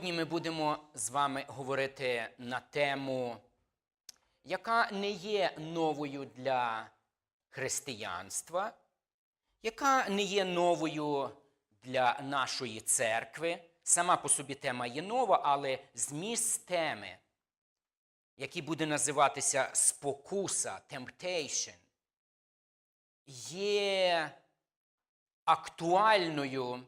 Сьогодні ми будемо з вами говорити на тему, яка не є новою для християнства, яка не є новою для нашої церкви. Сама по собі тема є нова, але зміст теми, який буде називатися спокуса, temptation, є актуальною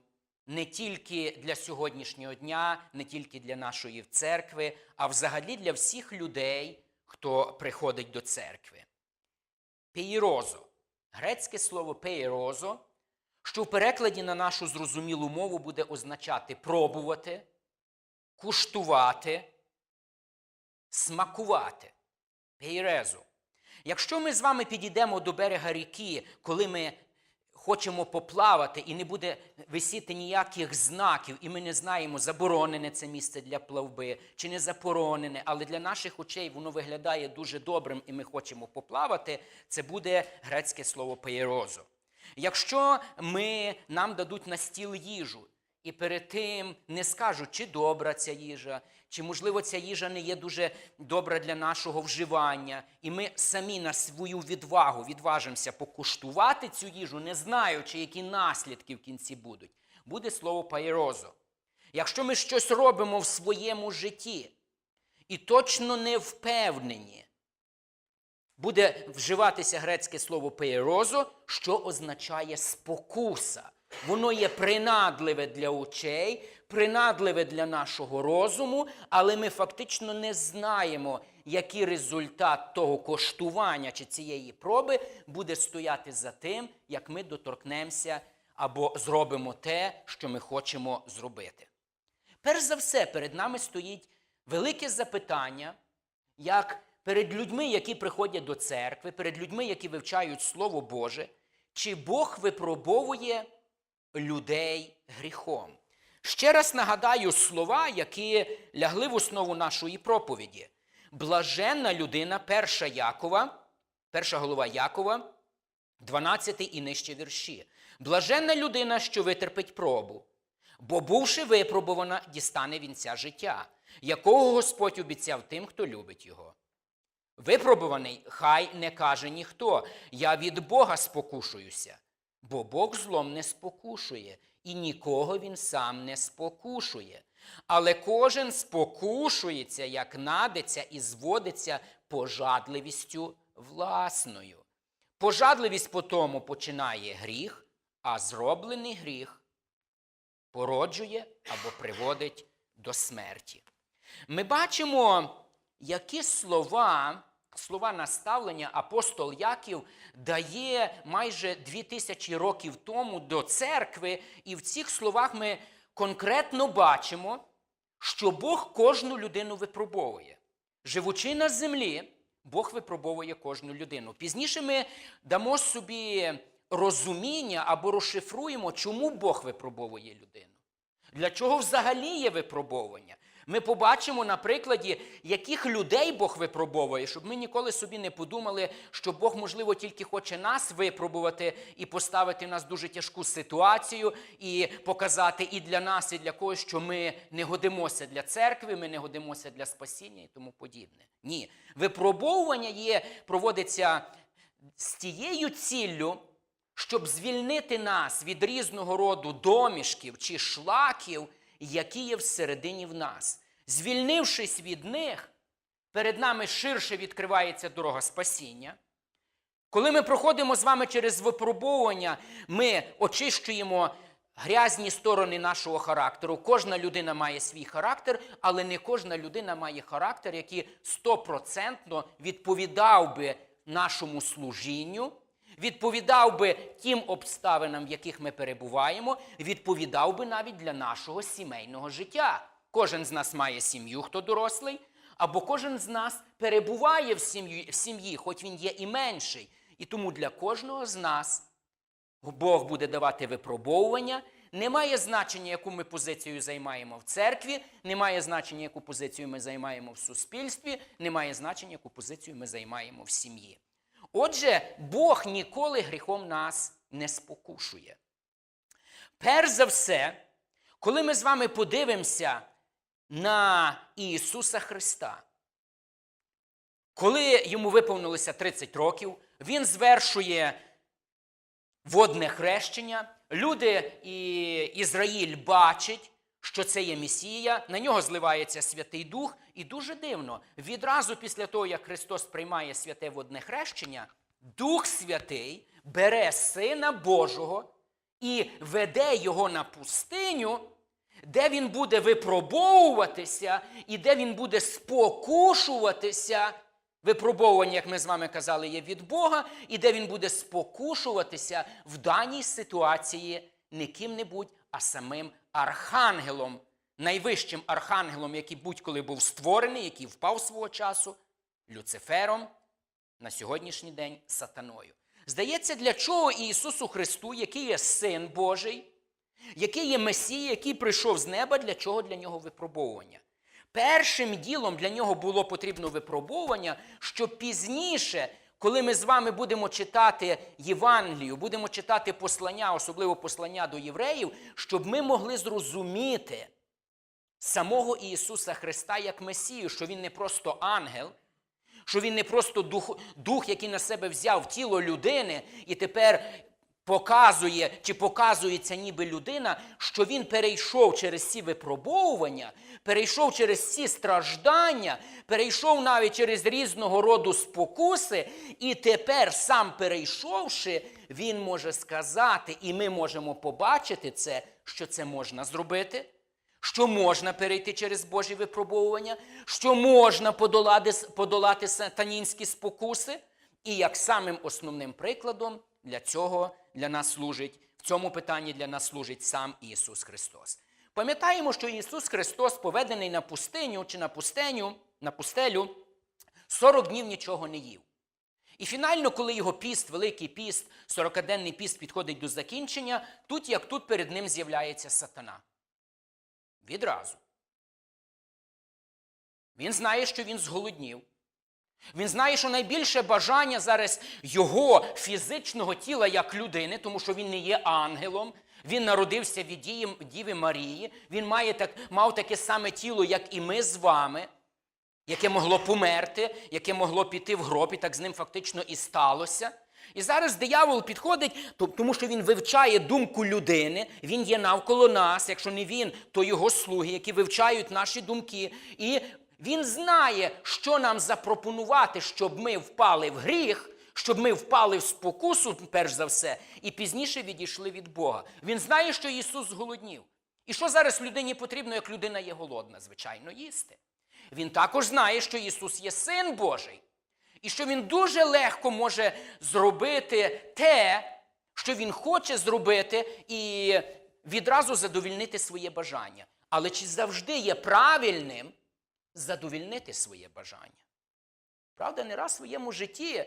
не тільки для сьогоднішнього дня, не тільки для нашої церкви, а взагалі для всіх людей, хто приходить до церкви. Пейрозо. Грецьке слово пейрозо, що в перекладі на нашу зрозумілу мову буде означати пробувати, куштувати, смакувати. Пейрезо. Якщо ми з вами підійдемо до берега ріки, коли ми хочемо поплавати і не буде висіти ніяких знаків, і ми не знаємо, заборонене це місце для плавби чи не заборонене, але для наших очей воно виглядає дуже добрим, і ми хочемо поплавати, це буде грецьке слово пеєрозо. Якщо ми, нам дадуть на стіл їжу, і перед тим не скажуть, чи добра ця їжа, чи, можливо, ця їжа не є дуже добра для нашого вживання, і ми самі на свою відвагу відважимося покуштувати цю їжу, не знаючи, які наслідки в кінці будуть. Буде слово пайрозо. Якщо ми щось робимо в своєму житті і точно не впевнені, буде вживатися грецьке слово пейрозо, що означає спокуса. Воно є принадливе для очей, принадливе для нашого розуму, але ми фактично не знаємо, який результат того коштування чи цієї проби буде стояти за тим, як ми доторкнемося або зробимо те, що ми хочемо зробити. Перш за все, перед нами стоїть велике запитання, як перед людьми, які приходять до церкви, перед людьми, які вивчають Слово Боже, чи Бог випробовує людей гріхом. Ще раз нагадаю слова, які лягли в основу нашої проповіді. Блаженна людина, перша Якова, перша голова Якова, 12 і нижче вірші. Блаженна людина, що витерпить пробу, бо, бувши випробувана, дістане вінця життя, якого Господь обіцяв тим, хто любить його. Випробуваний, хай не каже ніхто, я від Бога спокушуюся, бо Бог злом не спокушує, і нікого він сам не спокушує. Але кожен спокушується, як надиться і зводиться пожадливістю власною. Пожадливість по тому починає гріх, а зроблений гріх породжує або приводить до смерті. Ми бачимо, які слова, слова наставлення апостол Яків дає майже дві тисячі років тому до церкви, і в цих словах ми конкретно бачимо, що Бог кожну людину випробовує. Живучи на землі, Бог випробовує кожну людину. Пізніше ми дамо собі розуміння або розшифруємо, чому Бог випробовує людину. Для чого взагалі є випробовування? Ми побачимо на прикладі, яких людей Бог випробовує, щоб ми ніколи собі не подумали, що Бог, можливо, тільки хоче нас випробувати і поставити в нас дуже тяжку ситуацію, і показати і для нас, і для когось, що ми не годимося для церкви, ми не годимося для спасіння і тому подібне. Ні. Випробовування є, проводиться з тією ціллю, щоб звільнити нас від різного роду домішків чи шлаків, які є всередині в нас. Звільнившись від них, перед нами ширше відкривається дорога спасіння. Коли ми проходимо з вами через випробовування, ми очищуємо грязні сторони нашого характеру. Кожна людина має свій характер, але не кожна людина має характер, який стопроцентно відповідав би нашому служінню, відповідав би тим обставинам, в яких ми перебуваємо, відповідав би навіть для нашого сімейного життя. Кожен з нас має сім'ю, хто дорослий, або кожен з нас перебуває в сім'ї, в сім'ї, хоч він є і менший. І тому для кожного з нас Бог буде давати випробовування. Немає значення, яку ми позицію займаємо в церкві, немає значення, яку позицію ми займаємо в суспільстві, немає значення, яку позицію ми займаємо в сім'ї. Отже, Бог ніколи гріхом нас не спокушує. Перш за все, коли ми з вами подивимося на Ісуса Христа. Коли йому виповнилося 30 років, він звершує водне хрещення. Люди і Ізраїль бачать, що це є Месія, на нього зливається Святий Дух, і дуже дивно, відразу після того, як Христос приймає святе водне хрещення, Дух Святий бере Сина Божого і веде його на пустиню, де він буде випробовуватися і де він буде спокушуватися. Випробовування, як ми з вами казали, є від Бога, і де він буде спокушуватися в даній ситуації не ким-небудь, а самим архангелом, найвищим архангелом, який будь-коли був створений, який впав свого часу, Люцифером, на сьогоднішній день сатаною. Здається, для чого Ісусу Христу, який є Син Божий, який є Месія, який прийшов з неба, для чого для нього випробовування? Першим ділом для нього було потрібно випробовування, щоб пізніше, коли ми з вами будемо читати Євангелію, будемо читати послання, особливо послання до євреїв, щоб ми могли зрозуміти самого Ісуса Христа як Месію, що Він не просто ангел, що Він не просто дух, дух який на себе взяв тіло людини і тепер показує чи показується ніби людина, що він перейшов через ці випробовування, перейшов через ці страждання, перейшов навіть через різного роду спокуси, і тепер, сам перейшовши, він може сказати, і ми можемо побачити це, що це можна зробити. Що можна перейти через Божі випробовування, що можна подолати, подолати сатанінські спокуси, і як самим основним прикладом для цього для нас служить, в цьому питанні для нас служить сам Ісус Христос. Пам'ятаємо, що Ісус Христос, поведений на пустиню чи на пустеню, на пустелю, 40 днів нічого не їв. І фінально, коли його піст, великий піст, 40-денний піст підходить до закінчення, тут як тут перед ним з'являється сатана. Відразу. Він знає, що він зголоднів. Він знає, що найбільше бажання зараз його фізичного тіла як людини, тому що він не є ангелом. Він народився від Діви Марії. Він має так, мав таке саме тіло, як і ми з вами, яке могло померти, яке могло піти в гроб, і так з ним фактично і сталося. І зараз диявол підходить, тому що він вивчає думку людини, він є навколо нас, якщо не він, то його слуги, які вивчають наші думки. І він знає, що нам запропонувати, щоб ми впали в гріх, щоб ми впали в спокусу, перш за все, і пізніше відійшли від Бога. Він знає, що Ісус зголоднів. І що зараз людині потрібно, як людина є голодна, звичайно, їсти. Він також знає, що Ісус є Син Божий, і що Він дуже легко може зробити те, що Він хоче зробити, і відразу задовільнити своє бажання. Але чи завжди є правильним? Задовільнити своє бажання. Правда, не раз в своєму житті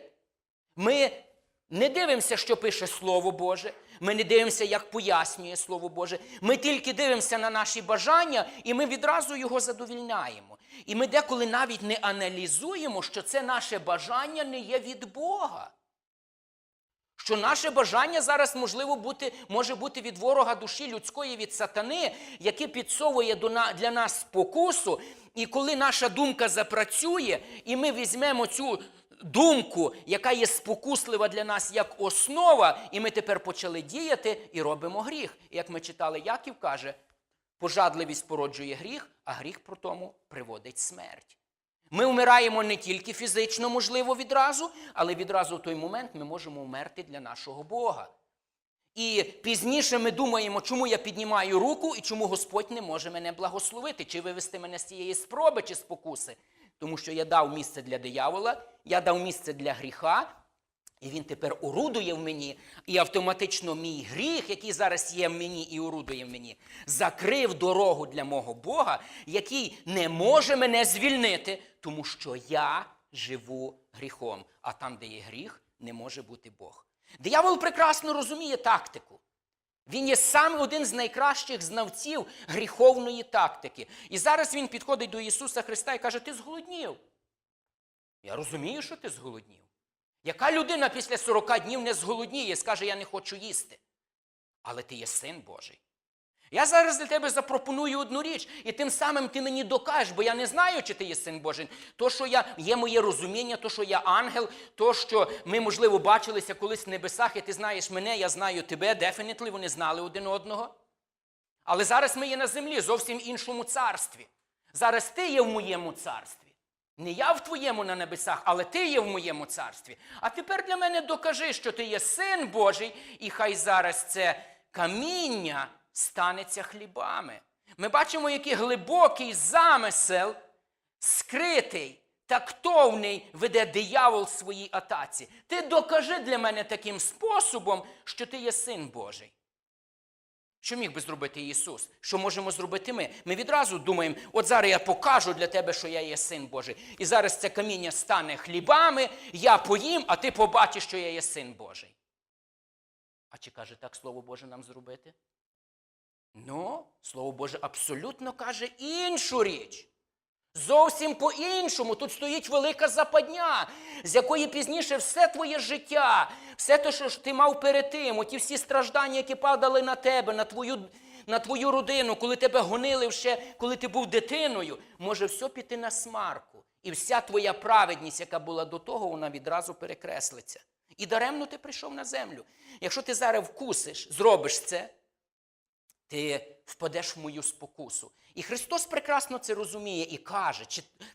ми не дивимося, що пише Слово Боже, ми не дивимося, як пояснює Слово Боже. Ми тільки дивимося на наші бажання, і ми відразу його задовільняємо. І ми деколи навіть не аналізуємо, що це наше бажання не є від Бога. Що наше бажання зараз можливо бути, може бути від ворога душі людської, від сатани, який підсовує для нас спокусу. І коли наша думка запрацює, і ми візьмемо цю думку, яка є спокуслива для нас як основа, і ми тепер почали діяти і робимо гріх. І як ми читали, Яків каже, пожадливість породжує гріх, а гріх про тому приводить смерть. Ми вмираємо не тільки фізично, можливо, відразу, але відразу в той момент ми можемо вмерти для нашого Бога. І пізніше ми думаємо, чому я піднімаю руку і чому Господь не може мене благословити, чи вивести мене з цієї спроби чи спокуси. Тому що я дав місце для диявола, я дав місце для гріха, і він тепер орудує в мені, і автоматично мій гріх, який зараз є в мені і орудує в мені, закрив дорогу для мого Бога, який не може мене звільнити, тому що я живу гріхом. А там, де є гріх, не може бути Бог. Диявол прекрасно розуміє тактику. Він є сам один з найкращих знавців гріховної тактики. І зараз він підходить до Ісуса Христа і каже: Ти зголоднів. Я розумію, що ти зголоднів. Яка людина після 40 днів не зголодніє і скаже, я не хочу їсти. Але ти є син Божий. Я зараз для тебе запропоную одну річ, і тим самим ти мені докажеш, бо я не знаю, чи ти є син Божий. То, що я є моє розуміння, то, що я ангел, то, що ми, можливо, бачилися колись в небесах, і ти знаєш мене, я знаю тебе, дефінітли, вони знали один одного. Але зараз ми є на землі, зовсім іншому царстві. Зараз ти є в моєму царстві. Не я в твоєму на небесах, але ти є в моєму царстві. А тепер для мене докажи, що ти є син Божий, і хай зараз це каміння станеться хлібами. Ми бачимо, який глибокий замисел, скритий, тактовний веде диявол своїй атаці. Ти докажи для мене таким способом, що ти є син Божий. Що міг би зробити Ісус? Що можемо зробити ми? Ми відразу думаємо, от зараз я покажу для тебе, що я є син Божий. І зараз це каміння стане хлібами, я поїм, а ти побачиш, що я є син Божий. А чи каже так Слово Боже нам зробити? Ну, Слово Боже абсолютно каже іншу річ. Зовсім по-іншому. Тут стоїть велика западня, з якої пізніше все твоє життя, все те, що ти мав перед тим, оті всі страждання, які падали на тебе, на твою, на твою родину, коли тебе гонили ще, коли ти був дитиною, може все піти на смарку. І вся твоя праведність, яка була до того, вона відразу перекреслиться. І даремно ти прийшов на землю. Якщо ти зараз вкусиш, зробиш це, ти впадеш в мою спокусу. І Христос прекрасно це розуміє і каже,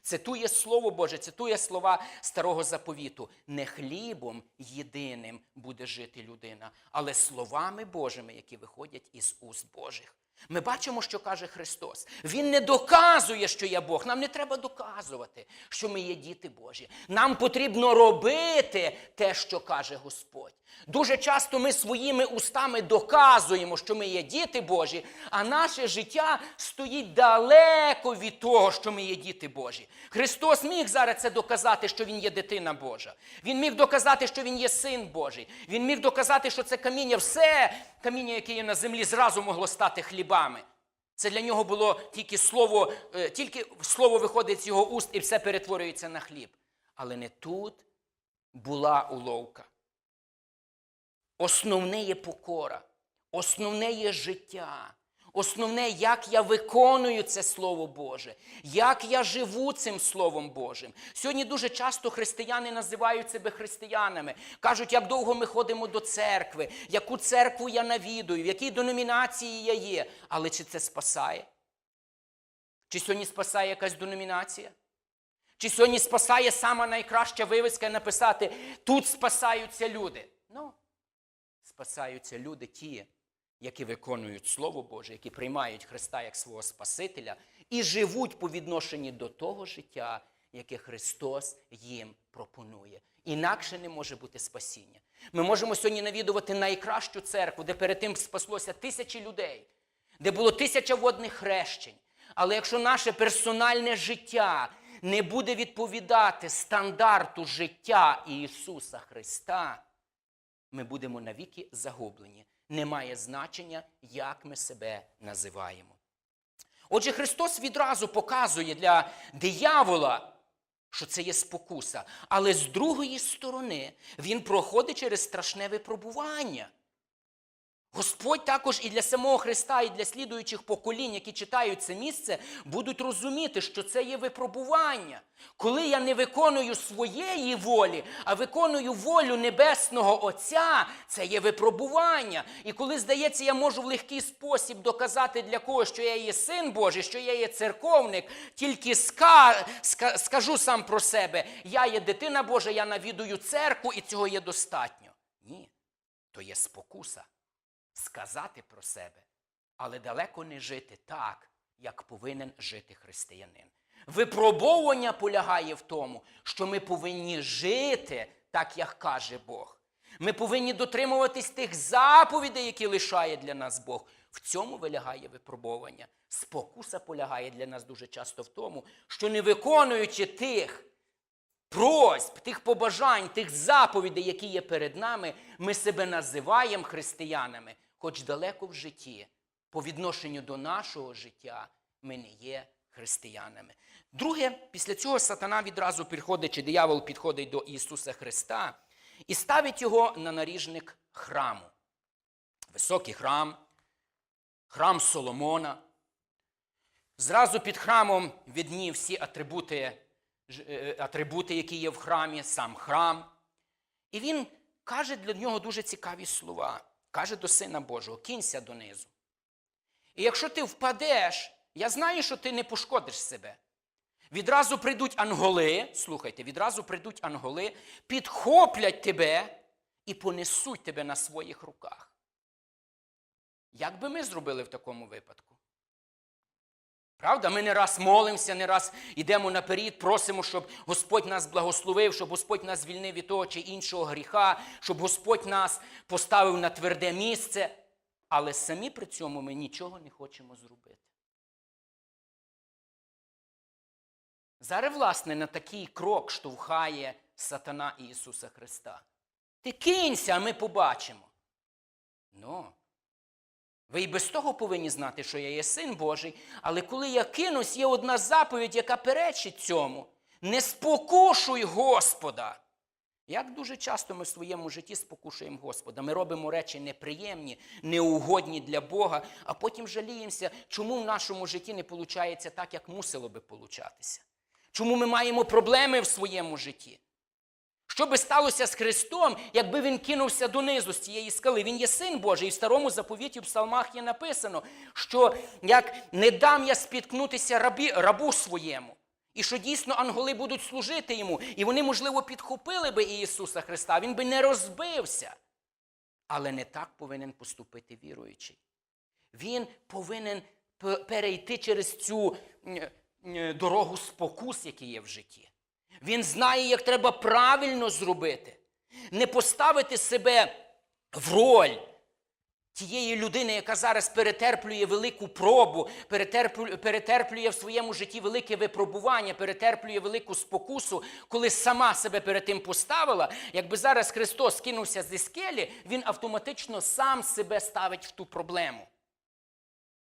цитує Слово Боже, цитує слова старого заповіту: не хлібом єдиним буде жити людина, але словами Божими, які виходять із уст Божих. Ми бачимо, що каже Христос. Він не доказує, що я Бог. Нам не треба доказувати, що ми є діти Божі. Нам потрібно робити те, що каже Господь. Дуже часто ми своїми устами доказуємо, що ми є діти Божі, а наше життя стоїть далеко від того, що ми є діти Божі. Христос міг зараз це доказати, що Він є дитина Божа. Він міг доказати, що Він є син Божий. Він міг доказати, що це каміння, все каміння, яке є на землі, зразу могло стати хлібами. Це для нього було тільки слово, е, тільки слово виходить з його уст і все перетворюється на хліб. Але не тут була уловка. Основне є покора, основне є життя, основне, як я виконую це Слово Боже, як я живу цим Словом Божим. Сьогодні дуже часто християни називають себе християнами, кажуть, як довго ми ходимо до церкви, яку церкву я навідую, в якій деномінації я є. Але чи це спасає? Чи сьогодні спасає якась деномінація? Чи сьогодні спасає сама найкраща вивіска написати тут спасаються люди? Спасаються люди ті, які виконують Слово Боже, які приймають Христа як свого Спасителя і живуть по відношенні до того життя, яке Христос їм пропонує. Інакше не може бути спасіння. Ми можемо сьогодні навідувати найкращу церкву, де перед тим спаслося тисячі людей, де було тисяча водних хрещень. Але якщо наше персональне життя не буде відповідати стандарту життя Ісуса Христа, ми будемо навіки загублені. Немає значення, як ми себе називаємо. Отже, Христос відразу показує для диявола, що це є спокуса. Але з другої сторони він проходить через страшне випробування. Господь також і для самого Христа, і для слідуючих поколінь, які читають це місце, будуть розуміти, що це є випробування. Коли я не виконую своєї волі, а виконую волю Небесного Отця, це є випробування. І коли, здається, я можу в легкий спосіб доказати для когось, що я є син Божий, що я є церковник, тільки ска, ска, скажу сам про себе, я є дитина Божа, я навідую церкву, і цього є достатньо. Ні, то є спокуса сказати про себе, але далеко не жити так, як повинен жити християнин. Випробовування полягає в тому, що ми повинні жити так, як каже Бог. Ми повинні дотримуватись тих заповідей, які лишає для нас Бог. В цьому вилягає випробовування. Спокуса полягає для нас дуже часто в тому, що не виконуючи тих просьб, тих побажань, тих заповідей, які є перед нами, ми себе називаємо християнами, хоч далеко в житті, по відношенню до нашого життя, ми не є християнами. Друге, після цього сатана відразу підходить, чи диявол підходить до Ісуса Христа і ставить його на наріжник храму. Високий храм, храм Соломона. Зразу під храмом видні всі атрибути, атрибути, які є в храмі, сам храм. І він каже для нього дуже цікаві слова. Каже до Сина Божого: кінься донизу. І якщо ти впадеш, я знаю, що ти не пошкодиш себе. Відразу прийдуть анголи, слухайте, відразу прийдуть анголи, підхоплять тебе і понесуть тебе на своїх руках. Як би ми зробили в такому випадку? Правда, ми не раз молимося, не раз йдемо наперед, просимо, щоб Господь нас благословив, щоб Господь нас звільнив від того чи іншого гріха, щоб Господь нас поставив на тверде місце. Але самі при цьому ми нічого не хочемо зробити. Зараз, власне, на такий крок штовхає сатана Ісуса Христа. Ти кинься, а ми побачимо. Ну, ви і без того повинні знати, що я є син Божий, але коли я кинусь, є одна заповідь, яка перечить цьому. Не спокушуй Господа. Як дуже часто ми в своєму житті спокушуємо Господа. Ми робимо речі неприємні, неугодні для Бога, а потім жаліємося, чому в нашому житті не виходить так, як мусило би получатися. Чому ми маємо проблеми в своєму житті? Що би сталося з Христом, якби він кинувся донизу з цієї скали? Він є син Божий, і в старому заповіті в псалмах є написано, що як не дам я спіткнутися рабі, рабу своєму, і що дійсно анголи будуть служити йому, і вони, можливо, підхопили би Ісуса Христа, він би не розбився. Але не так повинен поступити віруючий. Він повинен перейти через цю дорогу спокус, який є в житті. Він знає, як треба правильно зробити, не поставити себе в роль тієї людини, яка зараз перетерплює велику пробу, перетерплює, в своєму житті велике випробування, перетерплює велику спокусу, коли сама себе перед тим поставила. Якби зараз Христос кинувся зі скелі, він автоматично сам себе ставить в ту проблему.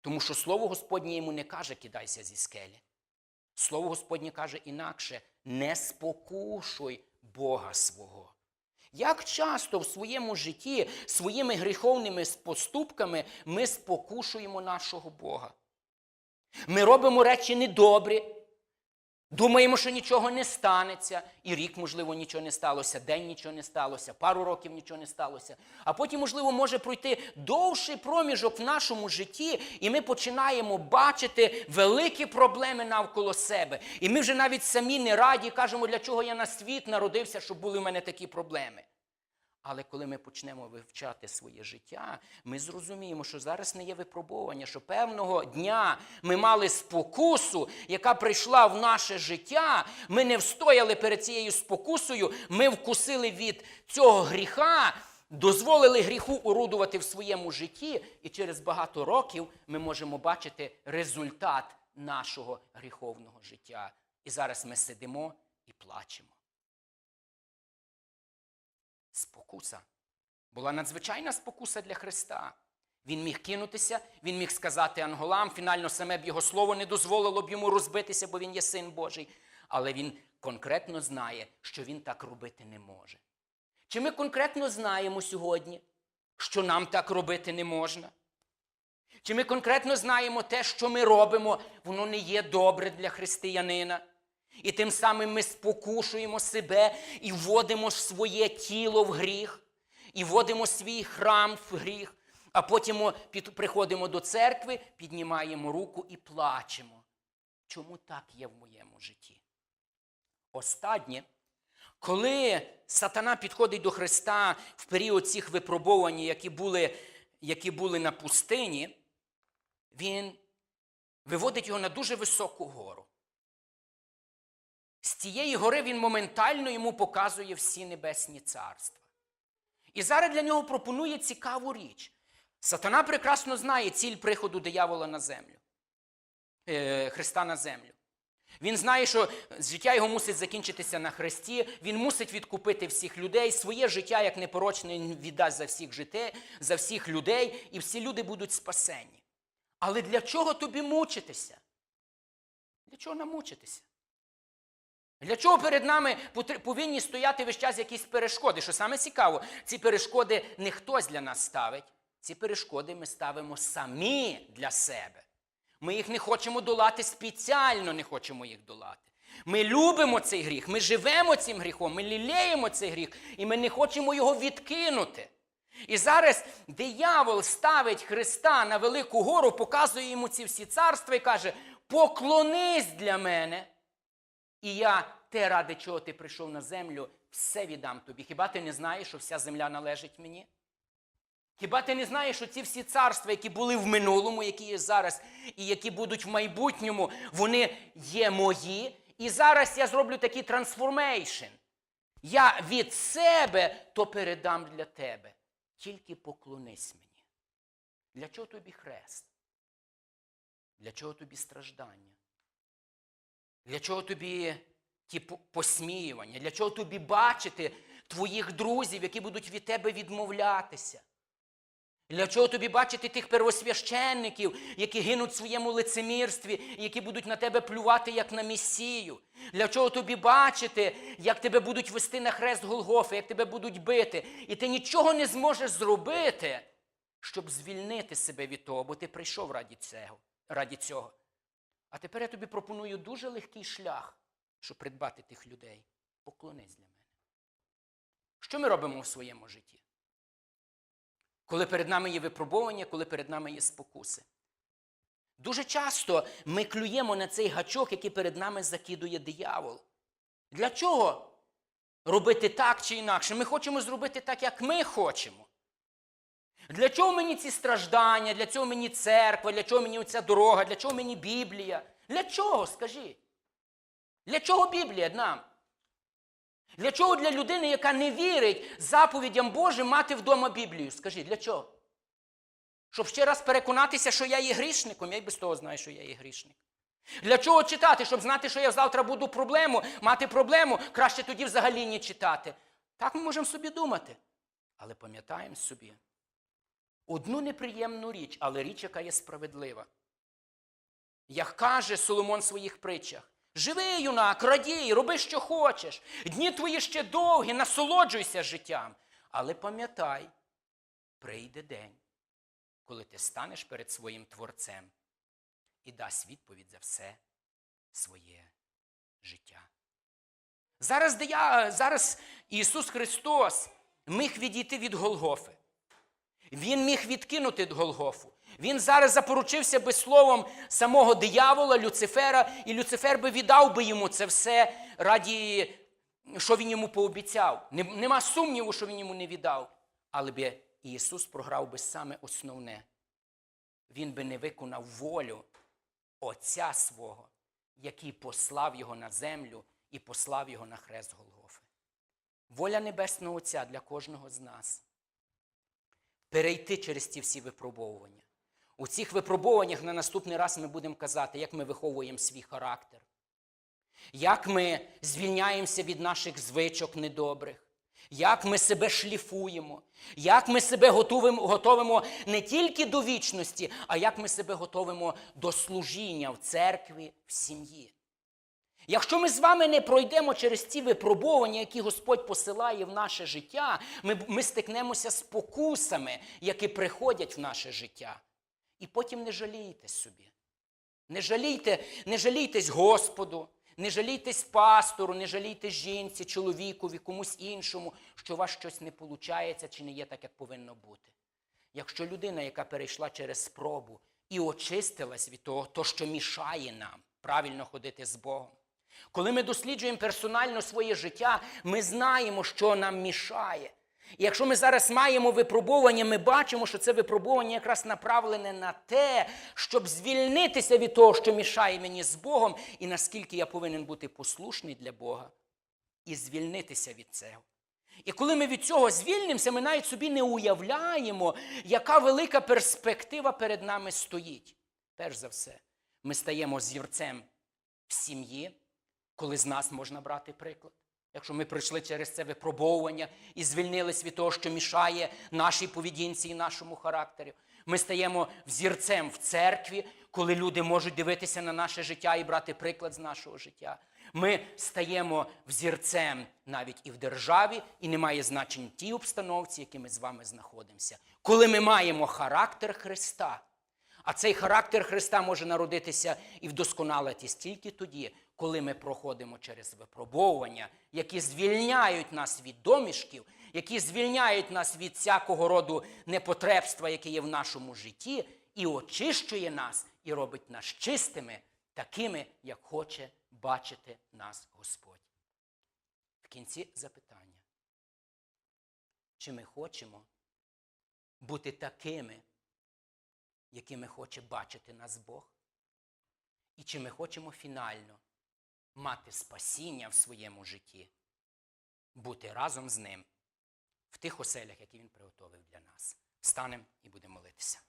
Тому що Слово Господнє йому не каже кидайся зі скелі. Слово Господнє каже інакше: не спокушуй Бога свого. Як часто в своєму житті своїми гріховними поступками ми спокушуємо нашого Бога? Ми робимо речі недобрі, думаємо, що нічого не станеться, і рік, можливо, нічого не сталося, день нічого не сталося, пару років нічого не сталося. А потім, можливо, може пройти довший проміжок в нашому житті, і ми починаємо бачити великі проблеми навколо себе. І ми вже навіть самі не раді кажемо, для чого я на світ народився, щоб були в мене такі проблеми. Але коли ми почнемо вивчати своє життя, ми зрозуміємо, що зараз не є випробування, що певного дня ми мали спокусу, яка прийшла в наше життя. Ми не встояли перед цією спокусою, ми вкусили від цього гріха, дозволили гріху орудувати в своєму житті, і через багато років ми можемо бачити результат нашого гріховного життя. І зараз ми сидимо і плачемо. Спокуса. Була надзвичайна спокуса для Христа. Він міг кинутися, він міг сказати анголам, фінально саме б його слово не дозволило б йому розбитися, бо він є син Божий. Але він конкретно знає, що він так робити не може. Чи ми конкретно знаємо сьогодні, що нам так робити не можна? Чи ми конкретно знаємо те, що ми робимо, воно не є добре для християнина? І тим самим ми спокушуємо себе і вводимо своє тіло в гріх, і вводимо свій храм в гріх, а потім приходимо до церкви, піднімаємо руку і плачемо. Чому так є в моєму житті? Останнє, коли сатана підходить до Христа в період цих випробувань, які були, які були на пустині, він виводить його на дуже високу гору. З цієї гори він моментально йому показує всі небесні царства. І зараз для нього пропонує цікаву річ. Сатана прекрасно знає ціль приходу диявола на землю, е, Христа на землю. Він знає, що життя його мусить закінчитися на хресті, він мусить відкупити всіх людей, своє життя, як непорочне, він віддасть за всіх житей, за всіх людей, і всі люди будуть спасені. Але для чого тобі мучитися? Для чого нам мучитися? Для чого перед нами повинні стояти весь час якісь перешкоди? Що саме цікаво, ці перешкоди не хтось для нас ставить, ці перешкоди ми ставимо самі для себе. Ми їх не хочемо долати спеціально, не хочемо їх долати. Ми любимо цей гріх, ми живемо цим гріхом, ми лілеємо цей гріх, і ми не хочемо його відкинути. І зараз диявол ставить Христа на велику гору, показує йому ці всі царства і каже: поклонись для мене, і я те, ради чого ти прийшов на землю, все віддам тобі. Хіба ти не знаєш, що вся земля належить мені? Хіба ти не знаєш, що ці всі царства, які були в минулому, які є зараз, і які будуть в майбутньому, вони є мої. І зараз я зроблю такий трансформейшн. Я від себе то передам для тебе. Тільки поклонись мені. Для чого тобі хрест? Для чого тобі страждання? Для чого тобі ті посміювання? Для чого тобі бачити твоїх друзів, які будуть від тебе відмовлятися? Для чого тобі бачити тих первосвященників, які гинуть в своєму лицемірстві, які будуть на тебе плювати, як на Месію? Для чого тобі бачити, як тебе будуть вести на хрест Голгофи, як тебе будуть бити, і ти нічого не зможеш зробити, щоб звільнити себе від того, бо ти прийшов раді цього. Раді цього. А тепер я тобі пропоную дуже легкий шлях, щоб придбати тих людей. Поклонись для мене. Що ми робимо в своєму житті? коли перед нами є випробування, коли перед нами є спокуси. Дуже часто ми клюємо на цей гачок, який перед нами закидує диявол. Для чого робити так чи інакше? Ми хочемо зробити так, як ми хочемо. Для чого мені ці страждання, для чого мені церква, для чого мені ця дорога, для чого мені Біблія? Для чого, скажіть? Для чого Біблія нам? Для чого для людини, яка не вірить заповідям Божим, мати вдома Біблію? Скажіть, для чого? Щоб ще раз переконатися, що я є грішником, я й без того знаю, що я є грішник. Для чого читати? Щоб знати, що я завтра буду проблему, мати проблему, краще тоді взагалі не читати. Так ми можемо собі думати. Але пам'ятаємо собі одну неприємну річ, але річ, яка є справедлива. Як каже Соломон в своїх притчах, живи, юнак, радій, роби, що хочеш. Дні твої ще довгі, насолоджуйся життям. Але пам'ятай, прийде день, коли ти станеш перед своїм Творцем і дасть відповідь за все своє життя. Зараз, де я, зараз Ісус Христос міг відійти від Голгофи. Він міг відкинути Голгофу. Він зараз запоручився би словом самого диявола, Люцифера, і Люцифер би віддав би йому це все раді, що він йому пообіцяв. Нема сумніву, що він йому не віддав. Але би Ісус програв би саме основне. Він би не виконав волю Отця свого, який послав його на землю і послав його на хрест Голгофи. Воля Небесного Отця для кожного з нас перейти через ці всі випробовування. У цих випробуваннях на наступний раз ми будемо казати, як ми виховуємо свій характер, як ми звільняємося від наших звичок недобрих, як ми себе шліфуємо, як ми себе готовимо, готовимо не тільки до вічності, а як ми себе готовимо до служіння в церкві, в сім'ї. Якщо ми з вами не пройдемо через ці випробування, які Господь посилає в наше життя, ми, ми стикнемося з покусами, які приходять в наше життя. І потім не жалійте собі. Не жалійте, не жалійтесь Господу, не жалійтесь пастору, не жалійтесь жінці, чоловікові, комусь іншому, що у вас щось не виходить чи не є так, як повинно бути. Якщо людина, яка перейшла через спробу і очистилась від того, то, що мішає нам правильно ходити з Богом. Коли ми досліджуємо персонально своє життя, ми знаємо, що нам мішає. І якщо ми зараз маємо випробування, ми бачимо, що це випробування якраз направлене на те, щоб звільнитися від того, що мішає мені з Богом, і наскільки я повинен бути послушний для Бога, і звільнитися від цього. І коли ми від цього звільнимося, ми навіть собі не уявляємо, яка велика перспектива перед нами стоїть. Перш за все, ми стаємо зірцем в сім'ї, коли з нас можна брати приклад. Якщо ми пройшли через це випробовування і звільнились від того, що мішає нашій поведінці і нашому характері, ми стаємо взірцем в церкві, коли люди можуть дивитися на наше життя і брати приклад з нашого життя. Ми стаємо взірцем навіть і в державі, і не має значення тій обстановці, які ми з вами знаходимося. Коли ми маємо характер Христа, а цей характер Христа може народитися і вдосконалитись тільки тоді, коли ми проходимо через випробовування, які звільняють нас від домішків, які звільняють нас від всякого роду непотребства, яке є в нашому житті, і очищує нас, і робить нас чистими, такими, як хоче бачити нас Господь. В кінці запитання. Чи ми хочемо бути такими, якими хоче бачити нас Бог? І чи ми хочемо фінально мати спасіння в своєму житті, бути разом з ним в тих оселях, які він приготовив для нас? Встанемо і будемо молитися.